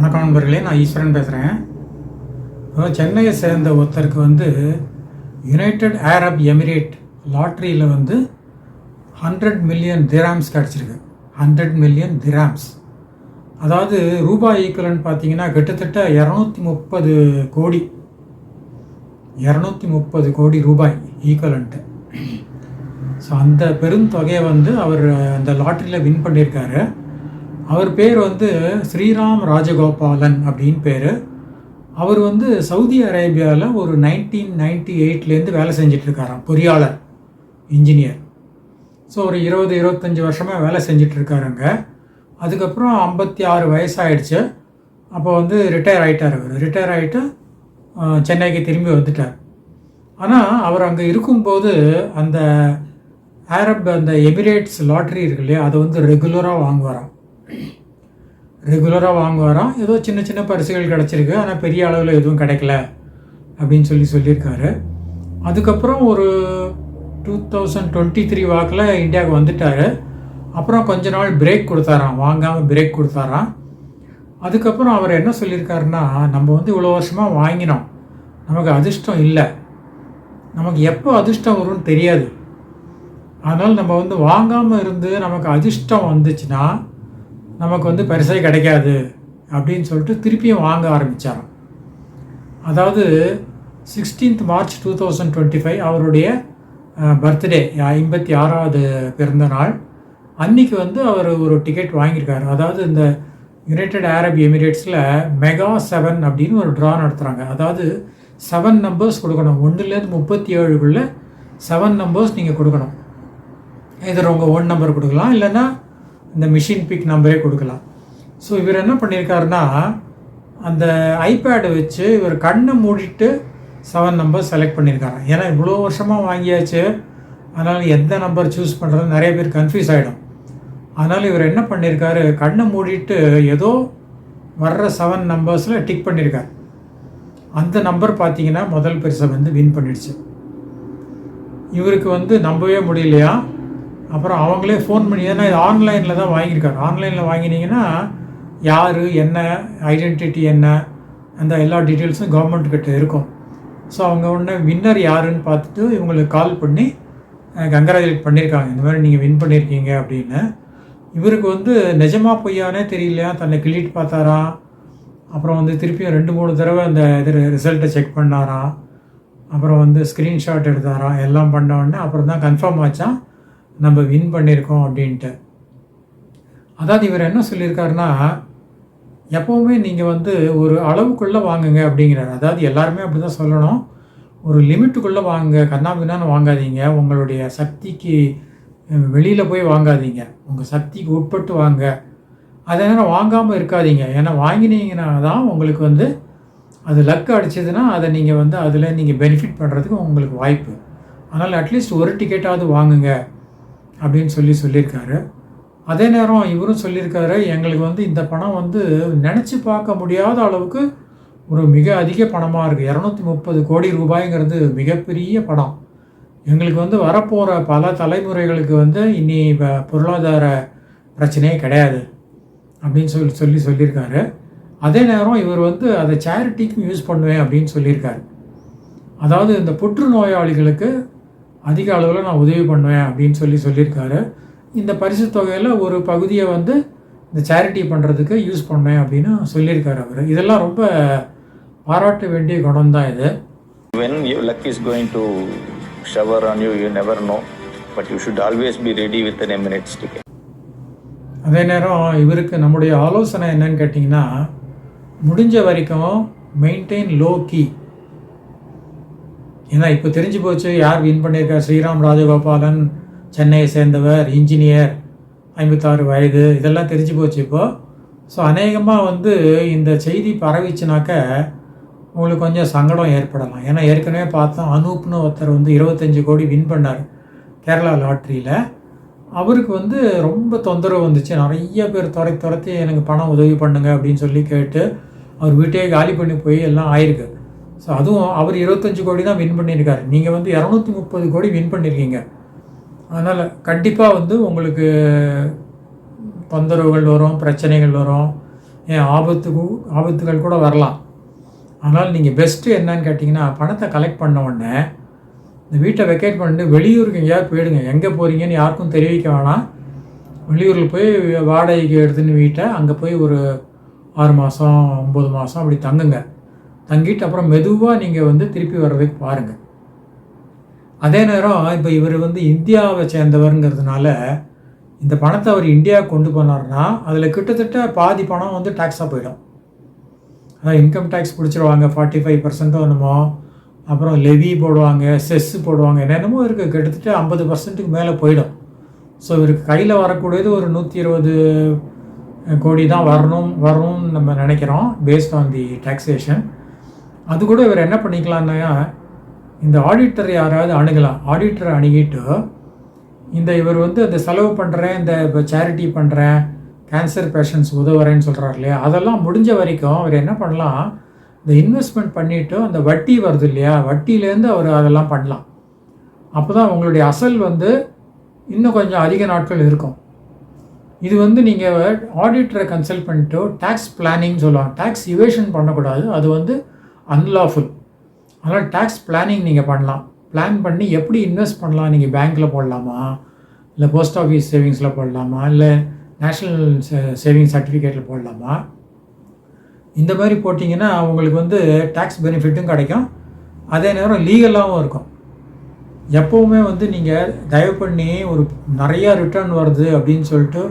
வணக்கம் நண்பர்களே நான் ஈஸ்வரன் பேசுகிறேன் சென்னையை சேர்ந்த ஒருத்தருக்கு வந்து யுனைடெட் அரப் எமிரேட் லாட்ரியில் வந்து ஹண்ட்ரட் மில்லியன் திராம்ஸ் கிடச்சிருக்கு. ஹண்ட்ரட் மில்லியன் திராம்ஸ் அதாவது ரூபாய் ஈக்குவலன்னு பார்த்தீங்கன்னா கிட்டத்தட்ட இரநூத்தி முப்பது கோடி. இரநூத்தி முப்பது கோடி ரூபாய் ஈக்குவலன்ட்டு ஸோ அந்த பெருந்தொகையை வந்து அவர் அந்த லாட்ரியில் வின் பண்ணியிருக்காரு. அவர் பேர் வந்து ஸ்ரீராம் ராஜகோபாலன் அப்படின்னு பேர். அவர் வந்து சவுதி அரேபியாவில் ஒரு நைன்டீன் நைன்டி எயிட்லேருந்து வேலை செஞ்சிட்ருக்காராம் பொறியாளர் இன்ஜினியர். ஸோ ஒரு இருபது இருபத்தஞ்சி வருஷமாக வேலை செஞ்சிட்ருக்காருங்க அதுக்கப்புறம் ஐம்பத்தி ஆறு வயசாகிடுச்சு அப்போ வந்து ரிட்டையர் ஆகிட்டார் அவர். ரிட்டையர் ஆகிட்டு சென்னைக்கு திரும்பி வந்துட்டார். ஆனால் அவர் அங்கே இருக்கும்போது அந்த ஆரப் அந்த எமிரேட்ஸ் லாட்ரி இருக்கு இல்லையா அதை வந்து ரெகுலராக வாங்குவாராம். ரெகுலராக வாங்குவாராம் ஏதோ சின்ன சின்ன பரிசுகள் கிடச்சிருக்கு. ஆனால் பெரிய அளவில் எதுவும் கிடைக்கல அப்படின்னு சொல்லி சொல்லியிருக்காரு. அதுக்கப்புறம் ஒரு டூ தௌசண்ட் டுவெண்ட்டி த்ரீ வாக்கில் இந்தியாவுக்கு வந்துட்டார். அப்புறம் கொஞ்ச நாள் பிரேக் கொடுத்தாராம். வாங்காமல் பிரேக் கொடுத்தாராம். அதுக்கப்புறம் அவர் என்ன சொல்லியிருக்காருன்னா நம்ம வந்து இவ்வளோ வருஷமாக வாங்கினோம். நமக்கு அதிர்ஷ்டம் இல்லை. நமக்கு எப்போ அதிர்ஷ்டம் வரும்னு தெரியாது. அதனால் நம்ம வந்து வாங்காமல் இருந்து நமக்கு அதிர்ஷ்டம் வந்துச்சுன்னா நமக்கு வந்து பரிசே கிடைக்காது அப்படின்னு சொல்லிட்டு திருப்பியும் வாங்க ஆரம்பித்தாராம் அதாவது sixteenth March two thousand twenty five அவருடைய பர்த்டே ஐம்பத்தி ஆறாவது பிறந்த நாள். அன்னைக்கு வந்து அவர் ஒரு டிக்கெட் வாங்கியிருக்காரு. அதாவது இந்த யுனைடெட் அரப் எமிரேட்ஸில் மெகா செவன் அப்படின்னு ஒரு ட்ரா நடத்துகிறாங்க அதாவது செவன் நம்பர்ஸ் கொடுக்கணும். ஒன்றுலேருந்து முப்பத்தி ஏழுக்குள்ளே செவன் நம்பர்ஸ் நீங்கள் கொடுக்கணும் இதில் உங்கள் ஓன் நம்பர் கொடுக்கலாம். இல்லைன்னா இந்த மிஷின் பிக் நம்பரே கொடுக்கலாம். ஸோ இவர் என்ன பண்ணியிருக்காருன்னா அந்த ஐபேடை வச்சு இவர் கண்ணை மூடிட்டு செவன் நம்பர் செலக்ட் பண்ணியிருக்காரு. ஏன்னா இவ்வளோ வருஷமாக வாங்கியாச்சு. அதனால் எந்த நம்பர் சூஸ் பண்ணுறது நிறைய பேர் கன்ஃபியூஸ் ஆகிடும் அதனால் இவர் என்ன பண்ணியிருக்காரு கண்ணை மூடிட்டு ஏதோ வர்ற செவன் நம்பர்ஸில் டிக் பண்ணியிருக்கார். அந்த நம்பர் பார்த்தீங்கன்னா முதல் பரிசை வந்து வின் பண்ணிடுச்சு. இவருக்கு வந்து நம்பவே முடியலையா? அப்புறம் அவங்களே ஃபோன் பண்ணி ஏன்னா இது ஆன்லைனில் தான் வாங்கியிருக்காங்க. ஆன்லைனில் வாங்கினீங்கன்னா யார் என்ன ஐடென்டிட்டி என்ன அந்த எல்லா டீட்டெயில்ஸும் கவர்மெண்ட்கிட்ட இருக்கும். ஸோ அவங்க உடனே வின்னர் யாருன்னு பார்த்துட்டு இவங்களுக்கு கால் பண்ணி கங்கராஜுலேட் பண்ணியிருக்காங்க. இந்த மாதிரி நீங்கள் வின் பண்ணியிருக்கீங்க அப்படின்னு. இவருக்கு வந்து நிஜமாக பொய்யானே தெரியலையா? தன்னை கிள்ளிட்டு பார்த்தாராம் அப்புறம் வந்து திருப்பியும் ரெண்டு மூணு தடவை அந்த இது ரிசல்ட்டை செக் பண்ணாராம் அப்புறம் வந்து ஸ்க்ரீன்ஷாட் எடுத்தாராம் எல்லாம் பண்ண உடனே அப்புறம் தான் கன்ஃபார்ம் ஆச்சான் நம்ம வின் பண்ணியிருக்கோம் அப்படின்ட்டு. அதாவது இவர் என்ன சொல்லியிருக்காருன்னா எப்போவுமே நீங்கள் வந்து ஒரு அளவுக்குள்ளே வாங்குங்க அப்படிங்கிறார். அதாவது எல்லாருமே அப்படி தான் சொல்லணும். ஒரு லிமிட்டுக்குள்ளே வாங்குங்க கண்ணாபின்னான்னு வாங்காதீங்க. உங்களுடைய சக்திக்கு வெளியில் போய் வாங்காதீங்க. உங்கள் சக்திக்கு உட்பட்டு வாங்க. அதே நேரம் வாங்காமல் இருக்காதீங்க. ஏன்னா வாங்கினீங்கன்னா தான் உங்களுக்கு வந்து அது லக்கு அடிச்சதுன்னா அதை நீங்கள் வந்து அதில் நீங்கள் பெனிஃபிட் பண்ணுறதுக்கு உங்களுக்கு வாய்ப்பு. அதனால் அட்லீஸ்ட் ஒரு டிக்கெட்டாவது வாங்குங்க. அப்படின்னு சொல்லி சொல்லியிருக்காரு. அதே நேரம் இவரும் சொல்லியிருக்காரு எங்களுக்கு வந்து இந்த பணம் வந்து நினச்சி பார்க்க முடியாத அளவுக்கு ஒரு மிக அதிக பணமாக இருக்குது இரநூத்தி முப்பது கோடி ரூபாய்ங்கிறது மிகப்பெரிய பணம். எங்களுக்கு வந்து வரப்போகிற பல தலைமுறைகளுக்கு வந்து இனி இப்போ பொருளாதார பிரச்சனையே கிடையாது அப்படின்னு சொல்லி சொல்லி சொல்லியிருக்காரு. அதே நேரம் இவர் வந்து அதை சேரிட்டிக்கும் யூஸ் பண்ணுவேன் அப்படின்னு சொல்லியிருக்காரு. அதாவது இந்த புற்றுநோயாளிகளுக்கு அதிக அளவில் நான் உதவி பண்ணுவேன் அப்படின்னு சொல்லி சொல்லியிருக்காரு இந்த பரிசு தொகையில் ஒரு பகுதியை வந்து இந்த சேரிட்டி பண்ணுறதுக்கு யூஸ் பண்ணேன் அப்படின்னு சொல்லியிருக்காரு அவர் இதெல்லாம் ரொம்ப பாராட்ட வேண்டிய குணம் தான் இது When your luck is going to shower on you, you never know. But you should always be ready with an Emirates ticket. அதே நேரம் இவருக்கு நம்முடைய ஆலோசனை என்னன்னு கேட்டிங்கன்னா முடிஞ்ச வரைக்கும் மெயின்டைன் லோ கீ ஏன்னா இப்போ தெரிஞ்சு போச்சு யார் வின் பண்ணியிருக்கார் ஸ்ரீராம் ராஜகோபாலன் சென்னையை சேர்ந்தவர் இன்ஜினியர் ஐம்பத்தாறு வயது இதெல்லாம் தெரிஞ்சு போச்சு இப்போது ஸோ அநேகமாக வந்து இந்த செய்தி பரவிச்சுனாக்க உங்களுக்கு கொஞ்சம் சங்கடம் ஏற்படலாம். ஏன்னா ஏற்கனவே பார்த்தோம் அனூப்னு ஒருத்தர் வந்து இருபத்தஞ்சி கோடி வின் பண்ணார் கேரளா லாட்ரியில் அவருக்கு வந்து ரொம்ப தொந்தரவு வந்துச்சு. நிறைய பேர் துறை துரத்தி எனக்கு பணம் உதவி பண்ணுங்க அப்படின்னு சொல்லி கேட்டு அவர் வீட்டையே காலி பண்ணி போய் எல்லாம் ஆயிருக்கு. ஸோ அதுவும் அவர் இருபத்தஞ்சி கோடி தான் வின் பண்ணியிருக்காரு. நீங்கள் வந்து இரநூத்தி முப்பது கோடி வின் பண்ணியிருக்கீங்க. அதனால் கண்டிப்பாக வந்து உங்களுக்கு தொந்தரவுகள் வரும் பிரச்சனைகள் வரும். ஏன் ஆபத்துக்கு ஆபத்துகள் கூட வரலாம். அதனால் நீங்கள் பெஸ்ட்டு என்னன்னு கேட்டிங்கன்னா பணத்தை கலெக்ட் பண்ண உடனே இந்த வீட்டை வெக்கேட் பண்ணிட்டு வெளியூருக்கு எங்கேயாவது போயிடுங்க. எங்கே போகிறீங்கன்னு யாருக்கும் தெரிவிக்க வேணாம். வெளியூரில் போய் வாடகைக்கு எடுத்துன்னு வீட்டை அங்கே போய் ஒரு ஆறு மாதம் ஒம்பது மாதம் அப்படி தங்குங்க. தங்கிட்டு அப்புறம் மெதுவாக நீங்கள் வந்து திருப்பி வர்றதுக்கு பாருங்கள் அதே நேரம் இப்போ இவர் வந்து இந்தியாவை சேர்ந்தவருங்கிறதுனால இந்த பணத்தை அவர் இந்தியா கொண்டு போனார்னா அதில் கிட்டத்தட்ட பாதி பணம் வந்து டேக்ஸாக போயிடும். அதான் இன்கம் டேக்ஸ் பிடிச்சிருவாங்க ஃபார்ட்டி ஃபைவ் பர்சன்ட்டோ என்னமோ அப்புறம் லெவி போடுவாங்க செஸ் போடுவாங்க என்னென்னமோ இருக்குது கிட்டத்தட்ட ஐம்பது பர்சன்ட்டுக்கு மேலே போயிடும். ஸோ இவருக்கு கையில் வரக்கூடியது ஒரு நூற்றி இருபது கோடி தான் வரணும் வரணும்னு நம்ம நினைக்கிறோம் பேஸ்ட் ஆன் தி டேக்ஸேஷன் அது கூட இவர் என்ன பண்ணிக்கலாம்னா இந்த ஆடிட்டர் யாராவது அணுகலாம். ஆடிட்டரை அணுகிட்டு இந்த இவர் வந்து அந்த செலவு பண்ணுறேன் இந்த இப்போ சேரிட்டி பண்ணுறேன் கேன்சர் பேஷண்ட்ஸ் உதவுறேன்னு சொல்கிறார் இல்லையா? அதெல்லாம் முடிஞ்ச வரைக்கும் அவர் என்ன பண்ணலாம்? இந்த இன்வெஸ்ட்மெண்ட் பண்ணிவிட்டு அந்த வட்டி வருது இல்லையா? வட்டியிலேருந்து அவர் அதெல்லாம் பண்ணலாம். அப்போ தான் உங்களுடைய அசல் வந்து இன்னும் கொஞ்சம் அதிக நாட்கள் இருக்கும். இது வந்து நீங்கள் ஆடிட்டரை கன்சல்ட் பண்ணிட்டு டேக்ஸ் பிளானிங் சொல்லுவாங்க. டேக்ஸ் இவேஷன் பண்ணக்கூடாது. அது வந்து அன்லாஃபுல் அதனால் டேக்ஸ் பிளானிங் நீங்கள் பண்ணலாம். பிளான் பண்ணி எப்படி இன்வெஸ்ட் பண்ணலாம்? நீங்கள் பேங்க்கில் போடலாமா? இல்லை போஸ்ட் ஆஃபீஸ் சேவிங்ஸில் போடலாமா? இல்லை நேஷ்னல் சேவிங்ஸ் சர்டிஃபிகேட்டில் போடலாமா? இந்த மாதிரி போட்டிங்கன்னா உங்களுக்கு வந்து டேக்ஸ் பெனிஃபிட்டும் கிடைக்கும். அதே நேரம் லீகலாகவும் இருக்கும். எப்போவுமே வந்து நீங்கள் தயவு பண்ணி ஒரு நிறையா ரிட்டர்ன் வருது அப்படின்னு சொல்லிட்டு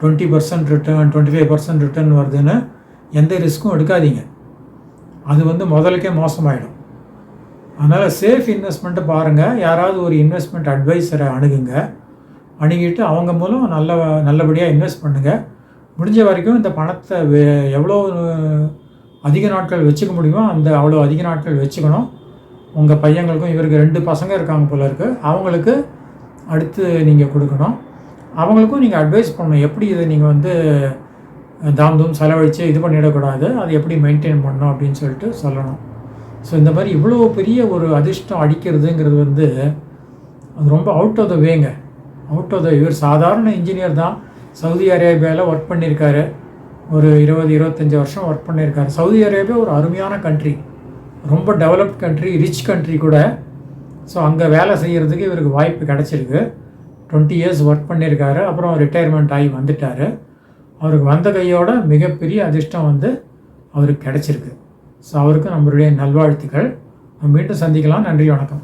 twenty percent return twenty five percent return வருதுன்னு எந்த ரிஸ்க்கும் எடுக்காதீங்க. அது வந்து முதலுக்கே மோசமாயிடும். அதனால் சேஃப் இன்வெஸ்ட்மெண்ட்டை பாருங்கள் யாராவது ஒரு இன்வெஸ்ட்மெண்ட் அட்வைஸரை அணுகுங்க. அணுகிட்டு அவங்க மூலம் நல்ல நல்லபடியாக இன்வெஸ்ட் பண்ணுங்கள் முடிஞ்ச வரைக்கும் இந்த பணத்தை எவ்வளோ அதிக நாட்கள் வச்சுக்க முடியுமோ அந்த அவ்வளோ அதிக நாட்கள் வச்சுக்கணும். உங்கள் பையங்களுக்கும் இவருக்கு ரெண்டு பசங்க இருக்காங்க போல இருக்குது அவங்களுக்கு அடுத்து நீங்கள் கொடுக்கணும். அவங்களுக்கும் நீங்கள் அட்வைஸ் பண்ணணும். எப்படி இதை நீங்கள் வந்து தாம் தூம் செலவழித்து இது பண்ணிடக்கூடாது. அதை எப்படி மெயின்டைன் பண்ணும் அப்படின்னு சொல்லிட்டு சொல்லணும். ஸோ இந்த மாதிரி இவ்வளோ பெரிய ஒரு அதிர்ஷ்டம் அடிக்கிறதுங்கிறது வந்து அது ரொம்ப அவுட் ஆஃப் த வேங்க அவுட் ஆஃப் த இவர் சாதாரண இன்ஜினியர் தான். சவுதி அரேபியாவில் ஒர்க் பண்ணியிருக்காரு ஒரு இருபது இருபத்தஞ்சி வருஷம் ஒர்க் பண்ணியிருக்காரு சவுதி அரேபியா ஒரு அருமையான கண்ட்ரி ரொம்ப டெவலப்ட் கண்ட்ரி ரிச் கண்ட்ரி கூட. ஸோ அங்கே வேலை செய்கிறதுக்கு இவருக்கு வாய்ப்பு கிடச்சிருக்கு. டுவெண்ட்டி இயர்ஸ் ஒர்க் பண்ணியிருக்காரு அப்புறம் ரிட்டையர்மெண்ட் ஆகி வந்துட்டார். அவருக்கு வந்த கையோட மிகப்பெரிய அதிர்ஷ்டம் வந்து அவருக்கு கிடச்சிருக்கு. ஸோ அவருக்கு நம்மளுடைய நல்வாழ்த்துக்கள். மீண்டும் சந்திக்கலாம். நன்றி வணக்கம்.